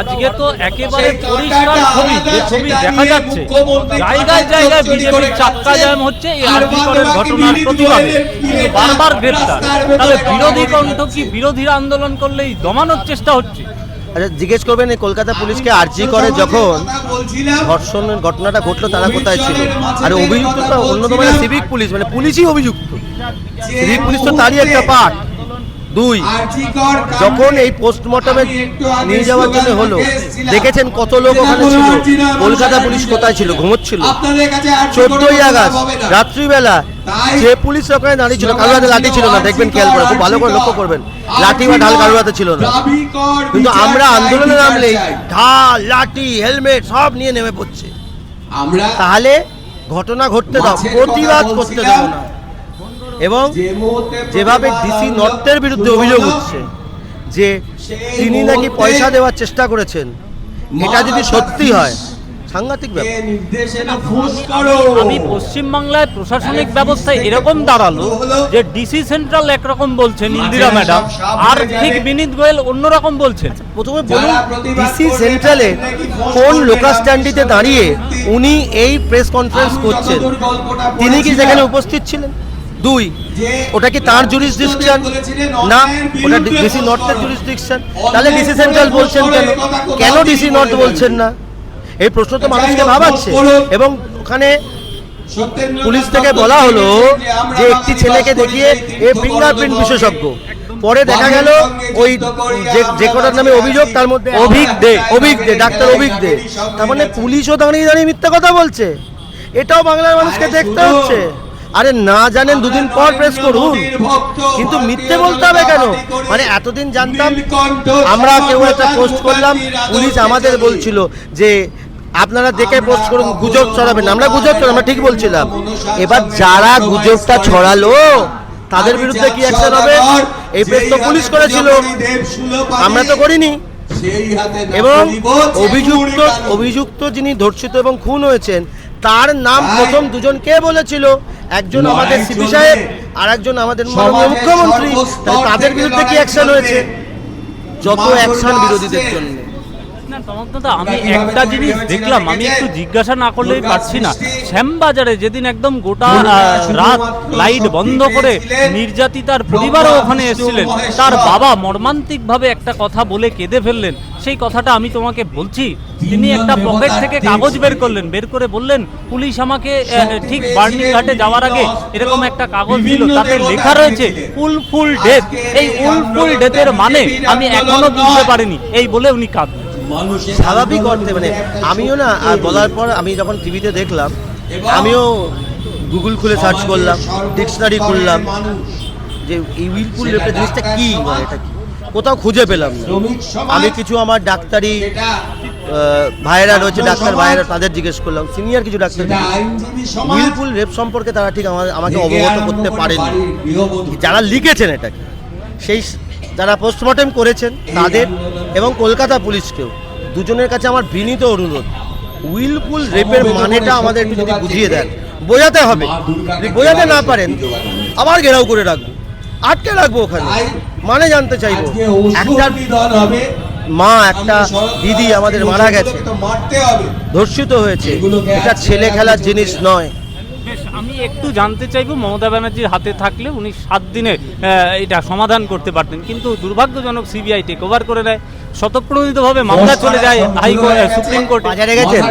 আজকে তো একেবারে পরিষ্কার ছবি যে ছবি দেখা যাচ্ছে। জায়গায় জায়গায় বিজেপির চাক্কা জ্যাম হচ্ছে এই আর্থিকরের ঘটনার প্রতিবাদে। বারবার গ্রেপ্তার। তাহলে বিরোধী কণ্ঠ কি বিরোধীরা আন্দোলন করলেই দমানোর চেষ্টা হচ্ছে? আচ্ছা জিজ্ঞেস করবেন এই কলকাতা পুলিশকে আর্জি করে যখন ধর্ষণের ঘটনাটা ঘটলো তারা কোথায় ছিল? আর অভিযুক্ত তো অন্যতম সিভিক পুলিশ মানে পুলিশই অভিযুক্ত। সিভিক পুলিশ তো তারই একটা পার্ট দুই যখন এই পোস্টমর্টমে নিয়ে যাওয়ার জন্য হলো দেখেছেন কত লোক ওখানে ছিল? কলকাতা পুলিশ কোথায় ছিল? ঘুমোচ্ছিল। চোদ্দই আগস্ট রাত্রিবেলা যে পুলিশ ওখানে দাঁড়িয়ে ছিল কারোর হাতে লাঠি ছিল না দেখবেন খেয়াল করে খুব ভালো করে লক্ষ্য করবেন। লাঠি বা ঢাল কারোর হাতে ছিল না। কিন্তু আমরা আন্দোলনে নামলেই ঢাল লাঠি হেলমেট সব নিয়ে নেমে পড়ছে। আমরা তাহলে ঘটনা ঘটতে দাও প্রতিবাদ করতে। দেবো না। এবং যেভাবে ডিসি নর্থের বিরুদ্ধে অভিযোগ উঠছে যে তিনি নাকি পয়সা দেওয়ার চেষ্টা করেছেন এটা যদি সত্যি হয় সাংঘাতিক আমি পশ্চিমবাংলায় প্রশাসনিক ব্যবস্থায় এরকম দাঁড়াল যে ডিসি সেন্ট্রাল একরকম বলছেন ইন্দিরা ম্যাডাম আর ঠিক বিনীত গোয়েল অন্যরকম বলছেন। প্রথমে বলুন ডিসি সেন্ট্রালে কোন লোকাল স্ট্যান্ডিতে দাঁড়িয়ে উনি এই প্রেস কনফারেন্স করছেন? তিনি কি সেখানে উপস্থিত ছিলেন? দুই ওটা কি তার জুরিসডিকশন না ওটা ডিসি নর্থের। জুরিসডিকশন তাহলে ডিসি সেন্ট্রাল বলছেন কেন? কেন ডিসি নর্থ বলছেন না? এই প্রশ্ন তো মানুষকে ভাবাচ্ছে। এবং ওখানে পুলিশ থেকে বলা হলো যে একটি ছেলেকে দেখিয়ে এ ফিঙ্গারপ্রিন্ট বিশেষজ্ঞ। পরে দেখা গেল ওই যে যে কটার নামে অভিযোগ তার মধ্যে অভিক দে অভিক দে ডাক্তার অভিক দে। তার মানে পুলিশও দাঁড়িয়ে দাঁড়িয়ে মিথ্যা কথা বলছে। এটাও বাংলার মানুষকে দেখতে হচ্ছে। আরে না জানেন দুদিন পর প্রেস করুন। কিন্তু মিথ্যে বলতে হবে কেন? মানে এতদিন জানতাম আমরা কেউ একটা পোস্ট করলাম পুলিশ আমাদের বলছিল যে আপনারা দেখে পোস্ট করুন গুজব ছড়াবেন আমরা গুজব ছড়াবো আমরা ঠিক বলছিলাম। এবার যারা গুজবটা ছড়ালো তাদের বিরুদ্ধে কি অ্যাকশন হবে? এই প্রেস তো পুলিশ করেছিল। আমরা তো করিনি। এবং অভিযুক্ত অভিযুক্ত যিনি ধর্ষিত এবং খুন হয়েছেন তার নাম প্রথম দুজন কে বলেছিল? একজন আমাদের সিপি সাহেব আর একজন আমাদের মাননীয় মুখ্যমন্ত্রী। তাদের বিরুদ্ধে কি অ্যাকশন হয়েছে? যত অ্যাকশন বিরোধীদের জন্য। আমি একটা জিনিস দেখলাম আমি একটু জিজ্ঞাসা না করলেই পারছি না। শ্যামবাজারে যেদিন একদম গোটা রাত লাইট বন্ধ করে নির্যাতিতার পরিবারও ওখানে এসেছিলেন। তার বাবা মর্মান্তিকভাবে একটা কথা বলে কেঁদে ফেললেন। সেই কথাটা আমি তোমাকে বলছি। তিনি একটা পকেট থেকে কাগজ বের করলেন বের করে বললেন পুলিশ আমাকে ঠিক বার্নিং ঘাটে যাওয়ার আগে এরকম একটা কাগজ দিল। তাতে লেখা রয়েছে উলফুল ডেথ। এই উলফুল ডেথের মানে আমি এখনও বুঝতে পারিনি। এই বলে উনি কাঁদলেন। স্বাভাবিক অর্থে মানে আমিও না আর বলার পর আমি যখন টিভিতে দেখলাম আমিও গুগল খুলে সার্চ করলাম ডিকশনারি খুললাম যে এই উইলফুল রেপের জিনিসটা কি মানে এটা কি? কোথাও খুঁজে পেলাম না। আমি কিছু আমার ডাক্তারি ভাইয়েরা রয়েছে ডাক্তার ভাইয়েরা তাদের জিজ্ঞেস করলাম সিনিয়র কিছু ডাক্তার উইলফুল রেপ সম্পর্কে তারা ঠিক আমাকে অবগত করতে পারেনি যারা লিখেছেন এটাকে সেই যারা পোস্টমর্টেম করেছেন তাদের এবং কলকাতা পুলিশকেও। দুজনের কাছে আমার বিনীত অনুরোধ উইলফুল রেপের মানেটা আমাদের একটু যদি বুঝিয়ে দেন। বোঝাতে হবে যদি বোঝাতে না পারেন আবার ঘেরাও করে রাখব আটকে রাখব ওখানে। মানে জানতে চাইব একটা মা একটা দিদি আমাদের মারা গেছে। ধর্ষিত হয়েছে। এটা ছেলে খেলার জিনিস নয়। আমি একটু জানতে চাইব মমতা ব্যানার্জির হাতে থাকলে উনি সাত দিনে এটা সমাধান করতে পারতেন। কিন্তু দুর্ভাগ্যজনক সিবিআই টেক ওভার করে দেয়। স্বতঃপ্রণোদিতভাবে মামলা চলে যায় হাইকোর্ট সুপ্রিম কোর্টে। বাজারে গেছেন?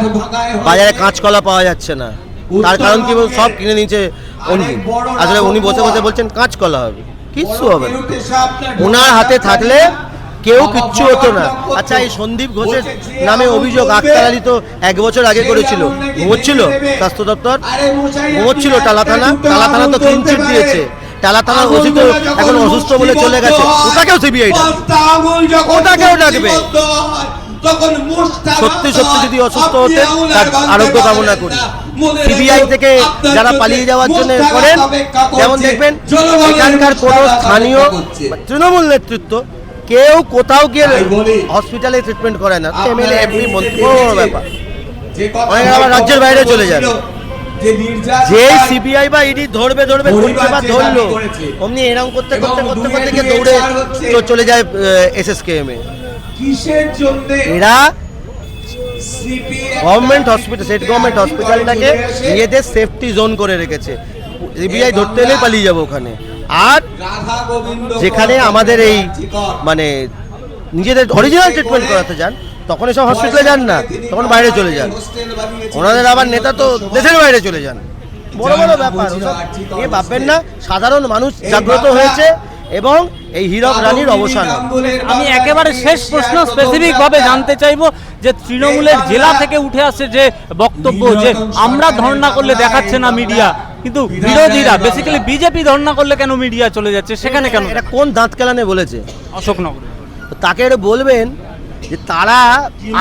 বাজারে কাঁচকলা পাওয়া যাচ্ছে না। তার কারণ কি? সব কিনে নিয়েছে উনি। আসলে উনি বসে বসে বলছেন কাঁচকলা হবে। কিচ্ছু হবে না। ওনার হাতে থাকলে কেউ কিচ্ছু হতো না। আচ্ছা এই সন্দীপ ঘোষের নামে অভিযোগ আক্তার আলী তো এক বছর আগে করেছিল। ঘুমোচ্ছিল? স্বাস্থ্য দপ্তর? ঘুমোচ্ছিল? টালা থানা? টালা থানা তো ক্লিন চিট দিয়েছে। টালা থানার ওসি তো এখন অসুস্থ বলে চলে গেছে। ওটাকেও সিবিআই ওটাকেও ডাকবে। সত্যি সত্যি যদি অসুস্থ হতে তার আরোগ্য কামনা করি। সিবিআই থেকে যারা পালিয়ে যাওয়ার জন্য করেন যেমন দেখবেন এখানকার কোনো স্থানীয় তৃণমূল নেতৃত্ব কেউ কোথাও গিয়ে হসপিটালে ট্রিটমেন্ট করে না। এমএলএ এমপি মন্ত্রী বড় বড় ব্যাপার। অনেকে আবার রাজ্যের বাইরে চলে যাবে। যে সিবিআই বা ইডি ধরবে ধরবে বা ধরলো অমনি এরকম করতে করতে করতে করতে গিয়ে দৌড়ে চলে যায় এসএসকেএম এ কিসের জন্য? এরা গভর্নমেন্ট হসপিটাল স্টেট গভর্নমেন্ট হসপিটালটাকে নিজেদের সেফটি জোন করে রেখেছে। সিবিআই ধরতে এলে পালিয়ে যাব ওখানে। আর রাধা যেখানে আমাদের এই মানে নিজেদের অরিজিনাল ট্রিটমেন্ট করাতে যান তখন এসব হসপিটালে যান না তখন বাইরে চলে যান। ওনাদের আবার নেতা তো দেশের বাইরে চলে যান। বড় বড় ব্যাপার এ ভাববেন না সাধারণ মানুষ জাগ্রত হয়েছে এবং এই হীরক রানীর অবসান। আমি একেবারে শেষ প্রশ্ন স্পেসিফিক ভাবে জানতে চাইব যে তৃণমূলের জেলা থেকে উঠে আসছে যে বক্তব্য যে আমরা ধর্ণা করলে দেখাচ্ছে না মিডিয়া কিন্তু বিরোধীরা বেসিক্যালি বিজেপি ধর্ণা করলে কেন মিডিয়া চলে যাচ্ছে? সেখানে কেন? এটা কোন দাঁত কেলানে বলেছে? অশোকনগর। তাকে এটা বলবেন যে তারা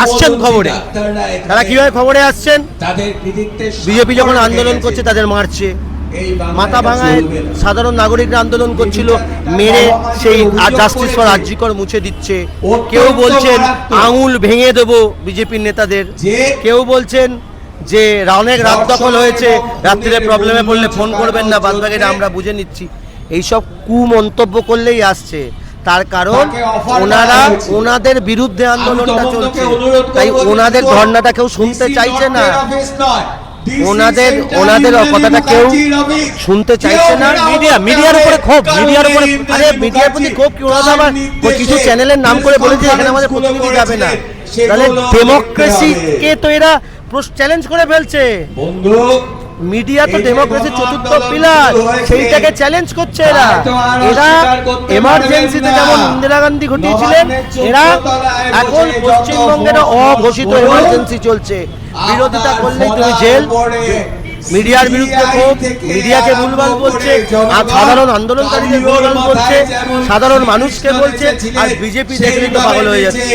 আসছেন খবরে? তারা কীভাবে খবরে আসছেন? বিজেপি যখন আন্দোলন করছে তাদের মারছে। মাথা ভাঙায় সাধারণ নাগরিকরা আন্দোলন করছিল মেরে সেই জাস্টিস ফর আর্জিকর মুছে দিচ্ছে। কেউ বলছেন আঙুল ভেঙে দেব বিজেপির নেতাদের। কেউ বলছেন যে অনেক রাত দখল হয়েছে রাত্রিরে প্রবলেমে পড়লে ফোন করবেন না বাদ বাকিটা আমরা বুঝে নিচ্ছি। এইসব কুমন্তব্য করলেই আসছে। তার কারণ ওনারা ওনাদের বিরুদ্ধে আন্দোলনটা চলছে। তাই ওনাদের ধর্নাটা কেউ শুনতে চাইছে না। ওনাদের ওনাদের কথাটা কেউ শুনতে চাইছে না। মিডিয়া- মিডিয়ার। উপরে ক্ষোভ, মিডিয়ার উপরে- আরে মিডিয়ার প্রতি ক্ষোভ কি ওনারা আবার? কিছু চ্যানেলের নাম করে বলেছে এখানে আমাদের প্রতিনিধি যাবে না। তাহলে ডেমোক্রেসিকে তো এরা চ্যালেঞ্জ করে ফেলছে। বন্ধু মিডিয়া তো ডেমোক্রেসির চতুর্থ পিলার সেইটাকে চ্যালেঞ্জ করছে এরা। এরা এমার্জেন্সিতে যেমন ইন্দিরা গান্ধী ঘটিয়েছিলেন এরা এখন পশ্চিমবঙ্গের অঘোষিত এমার্জেন্সি চলছে। বিরোধিতা করলেই তুমি জেল। মিডিয়ার বিরুদ্ধে ক্ষোভ মিডিয়াকে ভুলভাল বলছে আর সাধারণ আন্দোলনকারীদের ভুলভাল বলছে সাধারণ মানুষকে বলছে আর বিজেপি দেখলেই তো পাগল হয়ে যাচ্ছে।